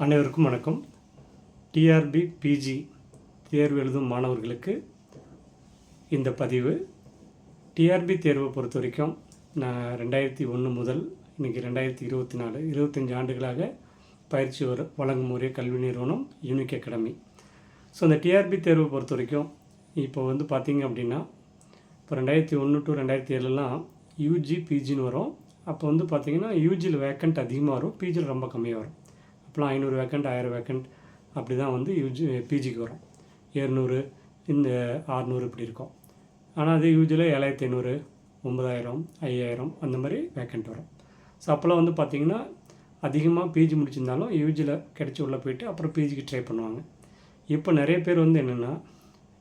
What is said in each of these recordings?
அனைவருக்கும் வணக்கம். TRP PG தேர்வு எழுதும் மாணவர்களுக்கு இந்த பதிவு. டிஆர்பி தேர்வை பொறுத்த வரைக்கும் நான் ரெண்டாயிரத்தி ஒன்று முதல் இன்றைக்கி ரெண்டாயிரத்தி இருபத்தி நாலு இருபத்தஞ்சி ஆண்டுகளாக பயிற்சி வர வழங்கும் ஒரே கல்வி நிறுவனம் யூனிக் அகாடமி. ஸோ அந்த டிஆர்பி தேர்வை பொறுத்த வரைக்கும் இப்போ வந்து பார்த்திங்க அப்படின்னா இப்போ ரெண்டாயிரத்தி ஒன்று டு ரெண்டாயிரத்தி ஏழுலாம் யூஜி பிஜின்னு வரும். அப்போ வந்து பார்த்திங்கன்னா யூஜியில் வேக்கண்ட் அதிகமாக வரும் பிஜியில் ரொம்ப கம்மியாக வரும். அப்போலாம் ஐநூறு வேக்கண்ட் ஆயிரம் வேக்கண்ட் அப்படி தான் வந்து யூஜி பிஜிக்கு வரும். எழுநூறு இந்த ஆறுநூறு இப்படி இருக்கும். ஆனால் அது யூஜியில் ஏழாயிரத்தி ஐநூறு ஒம்பதாயிரம் ஐயாயிரம் அந்த மாதிரி வேக்கண்ட் வரும். ஸோ அப்போல்லாம் வந்து பார்த்திங்கன்னா அதிகமாக பிஜி முடிச்சிருந்தாலும் யூஜியில் கிடச்சி உள்ளே போயிட்டு அப்புறம் பிஜிக்கு ட்ரை பண்ணுவாங்க. இப்போ நிறைய பேர் வந்து என்னென்னா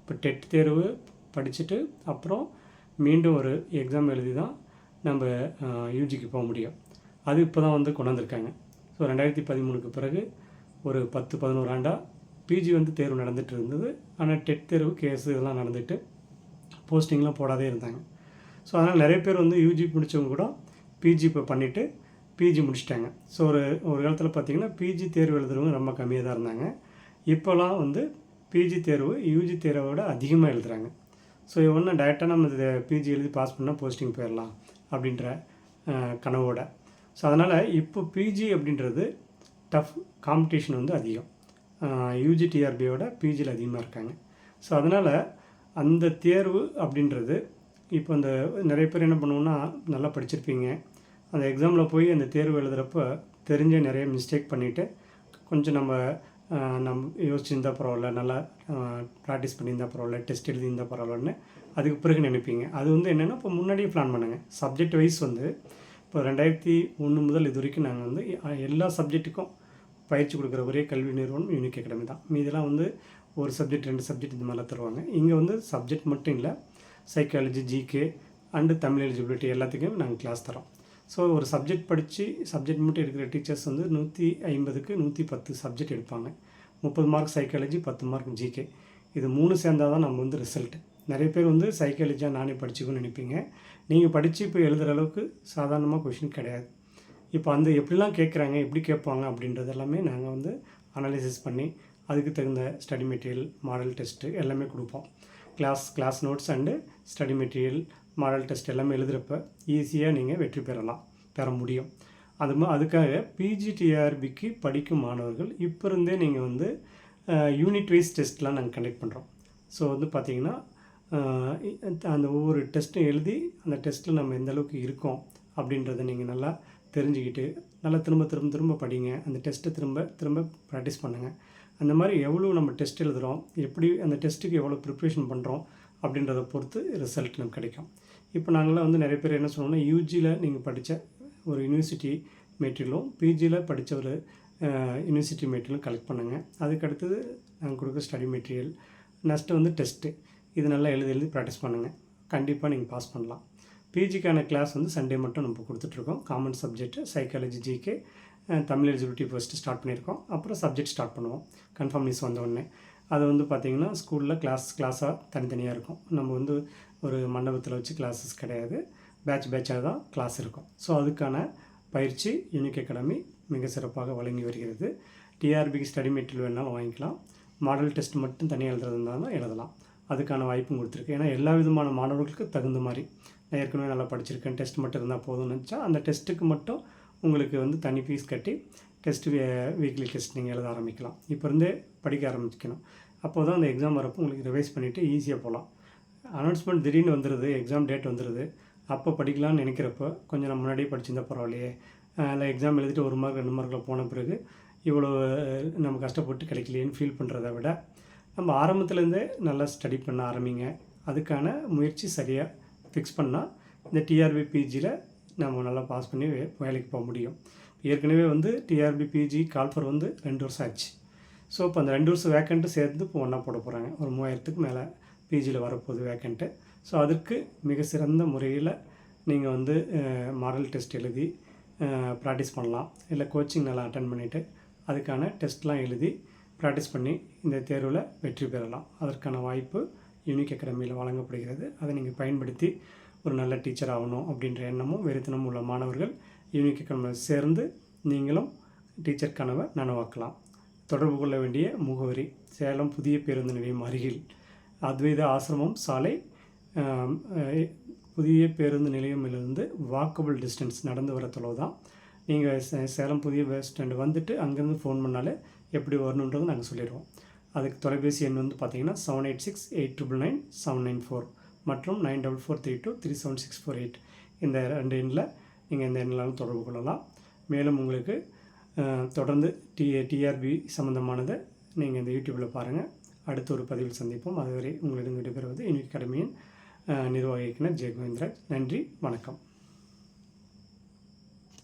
இப்போ டெட் தேர்வு படிச்சுட்டு அப்புறம் மீண்டும் ஒரு எக்ஸாம் எழுதி தான் நம்ம யூஜிக்கு போக முடியும். அது இப்போ தான் வந்து கொண்டாந்துருக்காங்க. ஸோ ரெண்டாயிரத்தி பதிமூணுக்கு பிறகு ஒரு பத்து பதினோரு ஆண்டாக பிஜி வந்து தேர்வு நடந்துகிட்டு இருந்தது. ஆனால் டெட் தேர்வு கேஸ் இதெல்லாம் நடந்துட்டு போஸ்டிங்லாம் போடாதே இருந்தாங்க. ஸோ அதனால் நிறைய பேர் வந்து யூஜி முடித்தவங்க கூட பிஜி இப்போ பண்ணிவிட்டு பிஜி முடிச்சிட்டாங்க. ஸோ ஒரு ஒரு காலத்தில் பார்த்திங்கன்னா பிஜி தேர்வு எழுதுறவங்க ரொம்ப கம்மியாக தான் இருந்தாங்க. இப்போலாம் வந்து பிஜி தேர்வு யூஜி தேர்வை விட அதிகமாக எழுதுகிறாங்க ஸோ ஒன்று டேரெக்டாக நம்ம பிஜி எழுதி பாஸ் பண்ணால் போஸ்டிங் போயிடலாம் அப்படின்ற கனவோட. ஸோ அதனால் இப்போ பிஜி அப்படின்றது டஃப் காம்படிஷன் வந்து அதிகம். யூஜி டிஆர்பியோட பிஜியில் அதிகமாக இருக்காங்க. ஸோ அதனால் அந்த தேர்வு அப்படின்றது இப்போ அந்த நிறைய பேர் என்ன பண்ணுவோன்னா நல்லா படிச்சிருப்பீங்க. அந்த எக்ஸாமில் போய் அந்த தேர்வு எழுதுகிறப்ப தெரிஞ்ச நிறைய மிஸ்டேக் பண்ணிவிட்டு கொஞ்சம் நம்ம நம் நம்ம யோசிச்சிருந்தா பரவாயில்ல நல்லா ப்ராக்டிஸ் பண்ணியிருந்தா பரவாயில்ல டெஸ்ட் எழுதியிருந்தா பரவாயில்லன்னு அதுக்கு பிறகு நினைப்பீங்க. அது வந்து என்னென்னா இப்போ முன்னாடியே பிளான் பண்ணுங்க. சப்ஜெக்ட் வைஸ் வந்து இப்போ ரெண்டாயிரத்தி ஒன்று முதல் இது வரைக்கும் நாங்கள் வந்து எல்லா சப்ஜெக்ட்டுக்கும் பயிற்சி கொடுக்குற ஒரே கல்வி நிறுவனம் யூனிக் அகாடமி தான். மீதெல்லாம் வந்து ஒரு சப்ஜெக்ட் ரெண்டு சப்ஜெக்ட் இந்த மாதிரிலாம் தருவாங்க. இங்கே வந்து சப்ஜெக்ட் மட்டும் இல்லை psychology GK and Tamil eligibility எல்லாத்துக்கும் நாங்கள் கிளாஸ் தரோம் ஸோ ஒரு சப்ஜெக்ட் படித்து சப்ஜெக்ட் மட்டும் எடுக்கிற டீச்சர்ஸ் வந்து நூற்றி ஐம்பதுக்கு நூற்றி பத்து சப்ஜெக்ட் எடுப்பாங்க. முப்பது மார்க் சைக்காலஜி பத்து மார்க் ஜிகே இது மூணு சேர்ந்தால் தான் நம்ம வந்து ரிசல்ட்டு நிறைய பேர் வந்து சைக்காலஜியாக நானே படிச்சுக்கணும்னு நினைப்பீங்க. நீங்கள் படித்து இப்போ எழுதுகிற அளவுக்கு சாதாரணமாக கொஷின் கிடையாது. இப்போ அந்த எப்படிலாம் கேட்குறாங்க எப்படி கேட்பாங்க அப்படின்றது எல்லாமே நாங்கள் வந்து அனாலிசிஸ் பண்ணி அதுக்கு தகுந்த ஸ்டடி மெட்டீரியல் மாடல் டெஸ்ட்டு எல்லாமே கொடுப்போம். Class class notes and study material model test எல்லாமே எழுதுகிறப்ப ஈஸியாக நீங்கள் வெற்றி பெறலாம் பெற முடியும். அது மா அதுக்காக பிஜிடிஆர்பிக்கு படிக்கும் மாணவர்கள் இப்போ இருந்தே நீங்கள் வந்து யூனிட் வைஸ் டெஸ்ட்லாம் நாங்கள் கண்டக்ட் பண்ணுறோம் ஸோ வந்து பார்த்தீங்கன்னா அந்த ஒவ்வொரு டெஸ்ட்டும் எழுதி அந்த டெஸ்ட்டில் நம்ம எந்த அளவுக்கு இருக்கோம் அப்படின்றத நீங்கள் நல்லா தெரிஞ்சுக்கிட்டு நல்லா திரும்ப திரும்ப திரும்ப படிங்க. அந்த டெஸ்ட்டை திரும்ப திரும்ப ப்ராக்டிஸ் பண்ணுங்கள் அந்த மாதிரி எவ்வளோ நம்ம டெஸ்ட் எழுதுகிறோம் எப்படி அந்த டெஸ்ட்டுக்கு எவ்வளோ ப்ரிப்ரேஷன் பண்ணுறோம் அப்படின்றத பொறுத்து ரிசல்ட் நமக்கு கிடைக்கும். இப்போ நாங்களாம் வந்து நிறைய பேர் என்ன சொல்லுவோம்னா யூஜியில் நீங்கள் படித்த ஒரு யூனிவர்சிட்டி மெட்டீரியலும் பிஜியில் படித்த ஒரு யூனிவர்சிட்டி மெட்டீரியலும் கலெக்ட் பண்ணுங்கள் அதுக்கு அடுத்தது நாங்கள் கொடுக்குற ஸ்டடி மெட்டீரியல் நெக்ஸ்ட்டு வந்து டெஸ்ட்டு இது நல்லா எழுதி எழுதி ப்ராக்டிஸ் பண்ணுங்கள் கண்டிப்பாக நீங்கள் பாஸ் பண்ணலாம். பிஜிக்கான கிளாஸ் வந்து சண்டே மட்டும் நம்ம கொடுத்துட்ருக்கோம். Common subject psychology GK Tamil eligibility first start பண்ணியிருக்கோம். அப்புறம் சப்ஜெக்ட் ஸ்டார்ட் பண்ணுவோம். கன்ஃபார்ம் நியூஸ் வந்த அது வந்து பார்த்திங்கன்னா ஸ்கூலில் கிளாஸ் கிளாஸாக தனித்தனியாக இருக்கும். நம்ம வந்து ஒரு மண்டபத்தில் வச்சு கிளாஸஸ் கிடையாது. பேட்ச் பேட்சாக தான் கிளாஸ் இருக்கும். ஸோ அதுக்கான பயிற்சி யூனிக் அகாடமி மிக சிறப்பாக வழங்கி வருகிறது. டிஆர்பிக்கு ஸ்டடி மெட்டீரியல் வேணாலும் வாங்கிக்கலாம். மாடல் டெஸ்ட் மட்டும் தனியாக எழுதுறது இருந்தாலும் எழுதலாம். அதுக்கான வாய்ப்பும் கொடுத்துருக்கு. ஏன்னா எல்லா விதமான மாணவர்களுக்கு தகுந்த மாதிரி நான் ஏற்கனவே நல்லா படிச்சிருக்கேன். டெஸ்ட் மட்டும் இருந்தால் போதும்னு நினச்சா அந்த டெஸ்ட்டுக்கு மட்டும் உங்களுக்கு வந்து தனி ஃபீஸ் கட்டி டெஸ்ட் வீக்லி டெஸ்ட் நீங்கள் எழுத ஆரம்பிக்கலாம். இப்போ இருந்தே படிக்க ஆரம்பிக்கணும். அப்போ தான் அந்த எக்ஸாம் வரப்போ உங்களுக்கு ரிவைஸ் பண்ணிவிட்டு ஈஸியாக போகலாம் அனௌன்ஸ்மெண்ட் திடீர்னு வந்துடுது எக்ஸாம் டேட் வந்துடுது அப்போ படிக்கலாம்னு நினைக்கிறப்போ கொஞ்சம் நம்ம முன்னாடியே படிச்சிருந்தா பரவாயில்லையே. இல்லை எக்ஸாம் எழுதிட்டு ஒரு மார்க் ரெண்டு மார்க்கில் போன பிறகு இவ்வளோ நம்ம கஷ்டப்பட்டு கிடைக்கலையேன்னு ஃபீல் பண்ணுறத விட நம்ம ஆரம்பத்துலேருந்தே நல்லா ஸ்டடி பண்ண ஆரம்பிங்க. அதுக்கான முயற்சி சரியாக ஃபிக்ஸ் பண்ணால் இந்த டிஆர்பி பிஜியில் நம்ம நல்லா பாஸ் பண்ணி வே- வேலைக்கு போக முடியும். ஏற்கனவே வந்து டிஆர்பி பிஜி கால்ஃபர் வந்து ரெண்டு வருஷம் ஆச்சு. ஸோ இப்போ அந்த ரெண்டு வருஷம் வேக்கண்ட்டு சேர்ந்து இப்போ ஒன்றா போட போகிறாங்க ஒரு மூவாயிரத்துக்கு மேலே பிஜியில் வரப்போகுது வேக்கண்ட்டு ஸோ அதற்கு மிக சிறந்த முறையில் நீங்கள் வந்து மாடல் டெஸ்ட் எழுதி ப்ராக்டிஸ் பண்ணலாம். இல்லை கோச்சிங் நல்லா அட்டன் பண்ணிவிட்டு அதுக்கான டெஸ்ட்லாம் எழுதி ப்ராக்டிஸ் பண்ணி இந்த தேர்வில் வெற்றி பெறலாம். அதற்கான வாய்ப்பு யூனிக் அகாடமியில் வழங்கப்படுகிறது. அதை நீங்கள் பயன்படுத்தி ஒரு நல்ல டீச்சர் ஆகணும் அப்படின்ற எண்ணமும் வெறித்தனமும் உள்ள மாணவர்கள் யூனிக் அகாடமியில் சேர்ந்து நீங்களும் டீச்சர் கனவை நனவாக்கலாம். தொடர்பு கொள்ள வேண்டிய முகவரி சேலம் புதிய பேருந்து நிலையம் அருகில் அத்வைத ஆசிரமம் சாலை புதிய பேருந்து நிலையமிலிருந்து வாக்கபிள் டிஸ்டன்ஸ் நடந்து வர தொலைவு தான் நீங்கள் சே சேலம் புதிய பஸ் ஸ்டாண்டு வந்துட்டு அங்கேருந்து ஃபோன் பண்ணாலே எப்படி வரணுன்றது நாங்கள் சொல்லிடுவோம். அதுக்கு தொலைபேசி எண் வந்து பார்த்தீங்கன்னா seven eight six eight triple nine seven nine four மற்றும் nine double four three two three seven six four eight இந்த ரெண்டு எண்ணில் நீங்கள் இந்த எண்ணிலாலும் தொடர்பு கொள்ளலாம். மேலும் உங்களுக்கு தொடர்ந்து டி டிஆர்பி சம்மந்தமானதை நீங்கள் இந்த யூடியூப்பில் பாருங்கள் அடுத்த ஒரு பதிவில் சந்திப்போம். அதுவரை உங்களிடம் விடைபெறுவது இன்னைக்கு கடமையின் அஹ், நிர்வாக இயக்குனர் நன்றி வணக்கம்.